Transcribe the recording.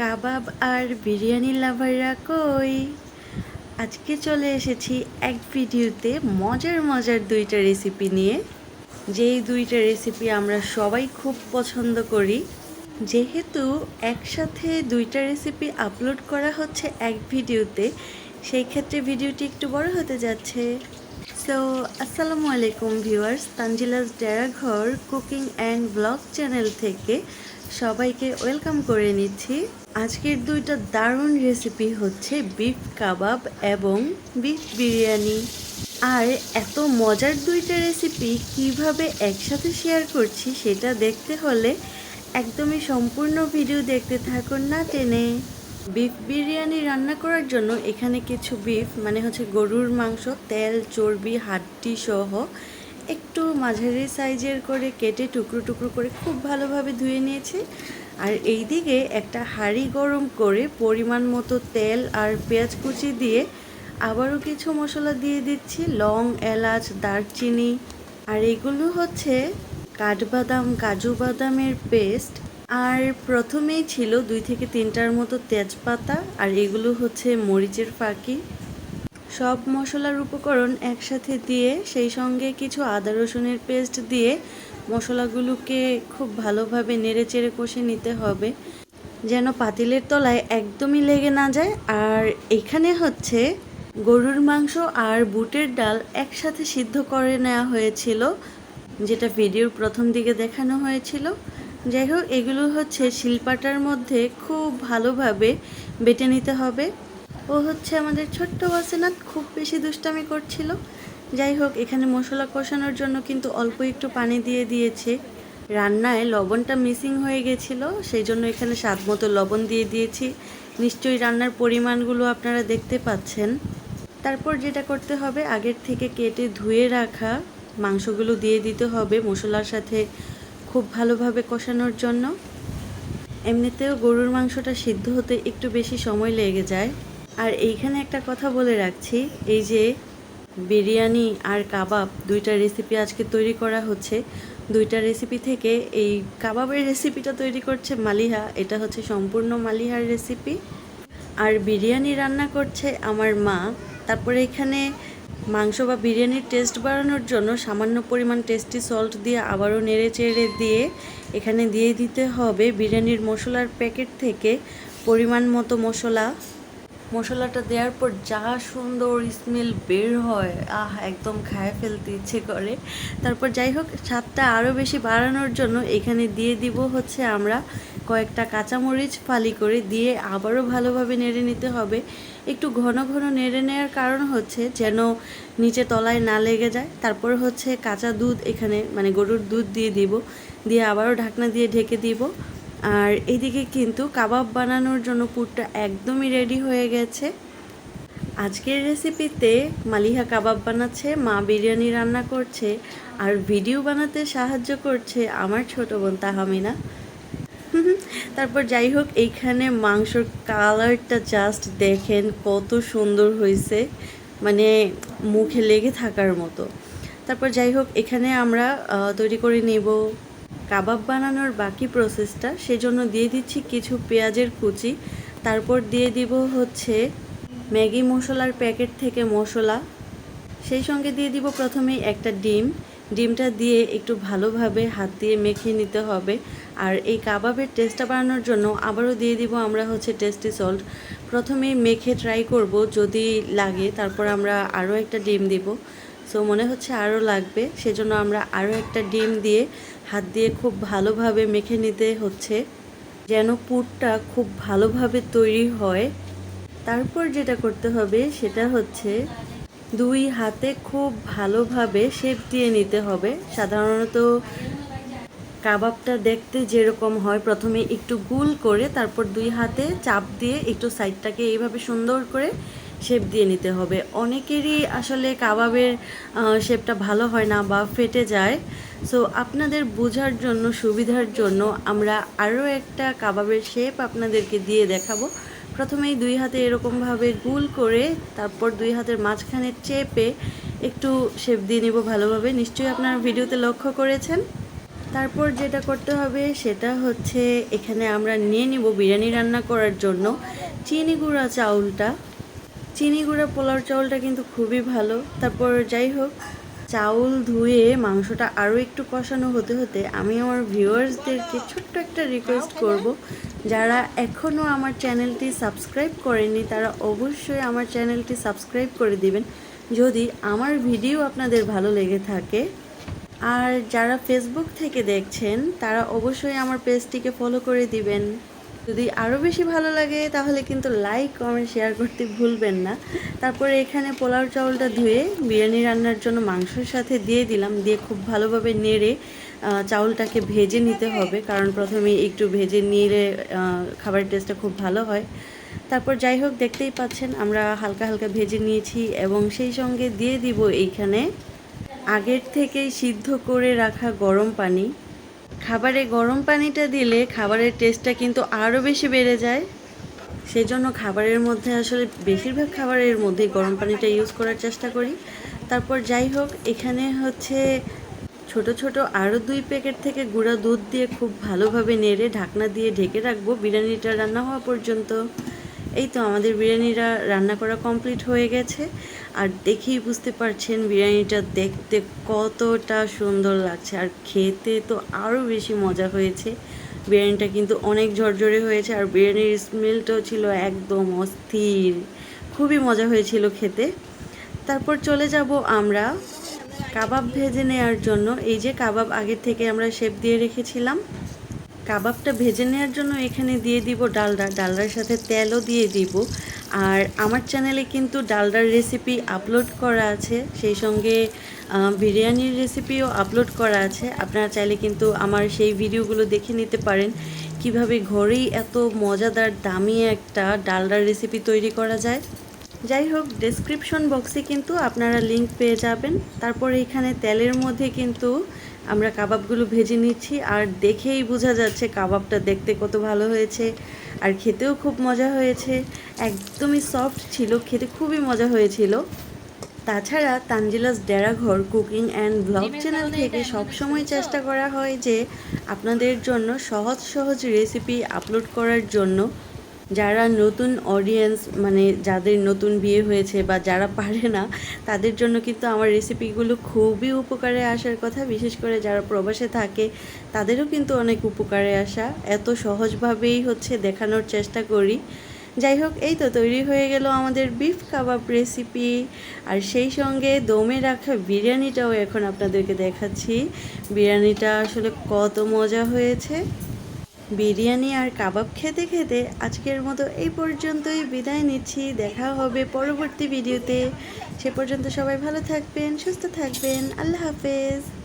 কাবাব আর বিরিয়ানি লাভাররা কই? আজকে চলে এসেছি এক ভিডিওতে মজার মজার দুইটা রেসিপি নিয়ে। যেই দুইটা রেসিপি আমরা সবাই খুব পছন্দ করি, যেহেতু একসাথে দুইটা রেসিপি আপলোড করা হচ্ছে এক ভিডিওতে, সেই ক্ষেত্রে ভিডিওটি একটু বড় হতে যাচ্ছে। সো আসসালামু আলাইকুম viewers Tanzila's Deraghor cooking and blog channel থেকে সবাইকে ওয়েলকাম করে নিচ্ছি। আজকের দুইটা দারুণ রেসিপি হচ্ছে বিফ কাবাব এবং বিফ বিরিয়ানি। আর এত মজার দুইটা রেসিপি কীভাবে একসাথে শেয়ার করছি সেটা দেখতে হলে একদমই সম্পূর্ণ ভিডিও দেখতে থাকুন না টেনে। বিফ বিরিয়ানি রান্না করার জন্য এখানে কিছু বিফ মানে হচ্ছে গরুর মাংস, তেল, চর্বি, হাড্ডি সহ একটু মাঝারি সাইজের করে কেটে টুকরো টুকরো করে খুব ভালোভাবে ধুয়ে নিয়েছি। আর এই দিকে একটা হাঁড়ি গরম করে পরিমাণ মতো তেল আর পেঁয়াজ কুচি দিয়ে আবারও কিছু মশলা দিয়ে দিচ্ছি, লং, এলাচ, দারচিনি। আর এগুলো হচ্ছে কাঠবাদাম, কাজু বাদামের পেস্ট। আর প্রথমেই ছিল দুই থেকে তিনটার মতো তেজপাতা। আর এগুলো হচ্ছে মরিচের ফাঁকি। সব মশলার উপকরণ একসাথে দিয়ে, সেই সঙ্গে কিছু আদা রসুনের পেস্ট দিয়ে মশলাগুলোকে খুব ভালোভাবে নেড়ে চেড়ে কষে নিতে হবে, যেন পাতিলের তলায় একদমই লেগে না যায়। আর এখানে হচ্ছে গরুর মাংস আর বুটের ডাল একসাথে সিদ্ধ করে নেওয়া হয়েছিল, যেটা ভিডিওর প্রথম দিকে দেখানো হয়েছিল। যাই হোক, এগুলো হচ্ছে শিলপাটার মধ্যে খুব ভালোভাবে বেটে নিতে হবে। ও হচ্ছে আমাদের ছোট্ট বাসেনাথ খুব বেশি দুষ্টামি করছিল। যাই হোক, এখানে মশলা কষানোর জন্য কিন্তু অল্প একটু পানি দিয়ে দিয়েছে। রান্নায় লবণটা মিসিং হয়ে গেছিল, সেই জন্য এখানে স্বাদ মতো লবণ দিয়ে দিয়েছি। নিশ্চয়ই রান্নার পরিমাণগুলো আপনারা দেখতে পাচ্ছেন। তারপর যেটা করতে হবে, আগের থেকে কেটে ধুয়ে রাখা মাংসগুলো দিয়ে দিতে হবে মশলার সাথে খুব ভালোভাবে কষানোর জন্য। এমনিতেও গরুর মাংসটা সিদ্ধ হতে একটু বেশি সময় লেগে যায়। আর এইখানে একটা কথা বলে রাখছি, এই যে বিরিয়ানি আর কাবাব দুইটা রেসিপি আজকে তৈরি করা হচ্ছে। দুইটা রেসিপি থেকে এই কাবাবের রেসিপিটা তৈরি করছে মালিহা, এটা হচ্ছে সম্পূর্ণ মালিহার রেসিপি আর বিরিয়ানি রান্না করছে আমার মা, তারপরে এখানে মাংস বা বিরিয়ানির টেস্ট বাড়ানোর জন্য সামান্য পরিমাণ টেস্টি সল্ট দিয়ে আবারও নেড়ে চেড়ে দিয়ে এখানে দিয়ে দিতে হবে বিরিয়ানির মশলার প্যাকেট থেকে পরিমাণ মতো মশলা। মশলাটা দেওয়ার পর যা সুন্দর স্মেল বের হয়, আহ, একদম খায় ফেলতে ইচ্ছে করে। তারপর যাই হোক, স্বাদটা আরও বেশি বাড়ানোর জন্য এখানে দিয়ে দিব হচ্ছে আমরা কয়েকটা কাঁচামরিচ ফালি করে দিয়ে আবারও ভালোভাবে নেড়ে নিতে হবে। একটু ঘন ঘন নেড়ে নেওয়ার কারণ হচ্ছে যেন নিচে তলায় না লেগে যায়। তারপর হচ্ছে কাঁচা দুধ এখানে মানে গরুর দুধ দিয়ে দিব। দিয়ে আবারও ঢাকনা দিয়ে ঢেকে দিব। আর এদিকে কিন্তু কাবাব বানানোর জন্য পুরটা একদমই রেডি হয়ে গেছে। আজকের রেসিপিতে মালিহা কাবাব বানাচ্ছে, মা বিরিয়ানি রান্না করছে, আর ভিডিও বানাতে সাহায্য করছে আমার ছোট বোন তাহামিনা। তারপর যাই হোক, এইখানে মাংসর কালারটা জাস্ট দেখেন কত সুন্দর হয়েছে মানে মুখে লেগে থাকার মতো। তারপর যাই হোক, এখানে আমরা তৈরি করে নেব কাবাব বানানোর বাকি প্রসেসটা সেজন্য দিয়ে দিচ্ছি কিছু পেঁয়াজের কুচি। তারপর দিয়ে দিব হচ্ছে ম্যাগি মশলার প্যাকেট থেকে মশলা। সেই সঙ্গে দিয়ে দিব প্রথমেই একটা ডিম। ডিমটা দিয়ে একটু ভালোভাবে হাত দিয়ে মেখে নিতে হবে। আর এই কাবাবের টেস্টটা বানানোর জন্য আবারও দিয়ে দিব আমরা হচ্ছে টেস্টি সল্ট প্রথমেই মেখে ট্রাই করব যদি লাগে, তারপর আমরা আরও একটা ডিম দিব। সো মনে হচ্ছে আরও লাগবে। সেজন্য আমরা আরও একটা ডিম দিয়ে হাত দিয়ে খুব ভালোভাবে মেখে নিতে হচ্ছে, যেন পুরটা খুব ভালোভাবে তৈরি হয়। তারপর যেটা করতে হবে, সেটা হচ্ছে দুই হাতে খুব ভালোভাবে শেপ দিয়ে নিতে হবে। সাধারণত কাবাবটা দেখতে যেরকম হয়, প্রথমে একটু গুল করে, তারপর দুই হাতে চাপ দিয়ে একটু সাইডটাকে এইভাবে সুন্দর করে শেপ দিয়ে নিতে হবে। অনেকেরই আসলে কাবাবের শেপটা ভালো হয় না বা ফেটে যায়। সো আপনাদের বোঝার জন্য, সুবিধার জন্য আমরা আরও একটা কাবাবের শেপ আপনাদেরকে দিয়ে দেখাবো। প্রথমেই দুই হাতে এরকমভাবে গুল করে, তারপর দুই হাতের মাঝখানে চেপে একটু শেপ দিয়ে নিব ভালোভাবে। নিশ্চয়ই আপনারা ভিডিওতে লক্ষ্য করেছেন। তারপর যেটা করতে হবে, সেটা হচ্ছে এখানে আমরা নিয়ে নিব বিরিয়ানি রান্না করার জন্য। চিনি গুঁড়া চাউলটা। চিনি গুঁড়া পোলাও চাউলটা কিন্তু খুবই ভালো। তারপর যাই হোক, চাউল ধুয়ে মাংসটা আরও একটু কষানো হতে হতে আমি আমার ভিউয়ার্সদেরকে ছোট্ট একটা রিকোয়েস্ট করব। যারা এখনও আমার চ্যানেলটি সাবস্ক্রাইব করেনি তারা অবশ্যই আমার চ্যানেলটি সাবস্ক্রাইব করে দিবেন। যদি আমার ভিডিও আপনাদের ভালো লেগে থাকে। আর যারা ফেসবুক থেকে দেখছেন, তারা অবশ্যই আমার পেজটিকে ফলো করে দিবেন। যদি আরও বেশি ভালো লাগে, তাহলে কিন্তু লাইক কমেন্ট শেয়ার করতে ভুলবেন না। তারপরে এখানে পোলাও চাউলটা ধুয়ে বিরিয়ানি রান্নার জন্য মাংসের সাথে দিয়ে দিলাম। দিয়ে খুব ভালোভাবে নেড়ে চাউলটাকে ভেজে নিতে হবে। কারণ প্রথমে একটু ভেজে নিলে খাবারের টেস্টটা খুব ভালো হয়। তারপর যাই হোক, দেখতেই পাচ্ছেন আমরা হালকা হালকা ভেজে নিয়েছি এবং সেই সঙ্গে দিয়ে দিব এইখানে আগের থেকেই সিদ্ধ করে রাখা গরম পানি। খাবারে গরম পানিটা দিলে খাবারের টেস্টটা কিন্তু আরও বেশি বেড়ে যায়। সেই জন্য খাবারের মধ্যে আসলে বেশিরভাগ খাবারের মধ্যে গরম পানিটা ইউজ করার চেষ্টা করি। তারপর যাই হোক, এখানে হচ্ছে ছোট ছোট আরও দুই প্যাকেট থেকে গুঁড়া দুধ দিয়ে খুব ভালোভাবে নেড়ে ঢাকনা দিয়ে ঢেকে রাখব। বিরিয়ানিটা রান্না হওয়া পর্যন্ত। এই তো আমাদের বিরিয়ানিটা রান্না করা কমপ্লিট হয়ে গেছে। আর দেখেই বুঝতে পারছেন বিরিয়ানিটা দেখতে কতটা সুন্দর লাগছে। আর খেতে তো আরও বেশি মজা হয়েছে। বিরিয়ানিটা কিন্তু অনেক ঝরঝরে হয়েছে আর বিরিয়ানির স্মেলটাও ছিল একদম অস্থির। খুবই মজা হয়েছিল খেতে। তারপর চলে যাব আমরা কাবাব ভেজে নেওয়ার জন্য। এই যে কাবাব আগের থেকে আমরা শেপ দিয়ে রেখেছিলাম। কাবাবটা ভেজে নেওয়ার জন্য এখানে দিয়ে দিব ডালডা। ডালডার সাথে তেলও দিয়ে দিব। আর আমার চ্যানেলে কিন্তু ডালডার রেসিপি আপলোড করা আছে। সেই সঙ্গে বিরিয়ানির রেসিপিও আপলোড করা আছে। আপনারা চাইলে কিন্তু আমার সেই ভিডিওগুলো দেখে নিতে পারেন। কীভাবে ঘরেই এত মজাদার, দামি একটা ডালডার রেসিপি তৈরি করা যায়। যাই হোক ডেসক্রিপশন বক্সে কিন্তু আপনারা লিংক পেয়ে যাবেন। তারপর এখানে তেলের মধ্যে কিন্তু আমরা কাবাবগুলো ভেজে নিচ্ছি আর দেখেই বোঝা যাচ্ছে কাবাবটা দেখতে কত ভালো হয়েছে আর খেতেও খুব মজা হয়েছে। একদমই সফট ছিল খেতে খুবই মজা হয়েছিল। তাছাড়া Tanzila's Deraghor cooking and blog channel থেকে সবসময় চেষ্টা করা হয় যে আপনাদের জন্য সহজ সহজ রেসিপি আপলোড করার জন্য যারা নতুন অডিয়েন্স মানে যাদের নতুন বিয়ে হয়েছে বা যারা পারে না, তাদের জন্য কিন্তু আমার রেসিপিগুলো খুবই উপকারে আসার কথা। বিশেষ করে যারা প্রবাসে থাকে, তাদেরও কিন্তু অনেক উপকারে আসা। এত সহজভাবেই হচ্ছে দেখানোর চেষ্টা করি। যাই হোক, এই তো তৈরি হয়ে গেল আমাদের বিফ কাবাব রেসিপি আর সেই সঙ্গে দমে রাখা বিরিয়ানিটাও এখন আপনাদেরকে দেখাচ্ছি। বিরিয়ানিটা আসলে কত মজা হয়েছে। বিরিয়ানি আর কাবাব খেতে খেতে আজকের মতো এই পর্যন্তই বিদায় নিচ্ছি। দেখা হবে পরবর্তী ভিডিওতে। সে পর্যন্ত সবাই ভালো থাকবেন, সুস্থ থাকবেন। আল্লাহ হাফেজ।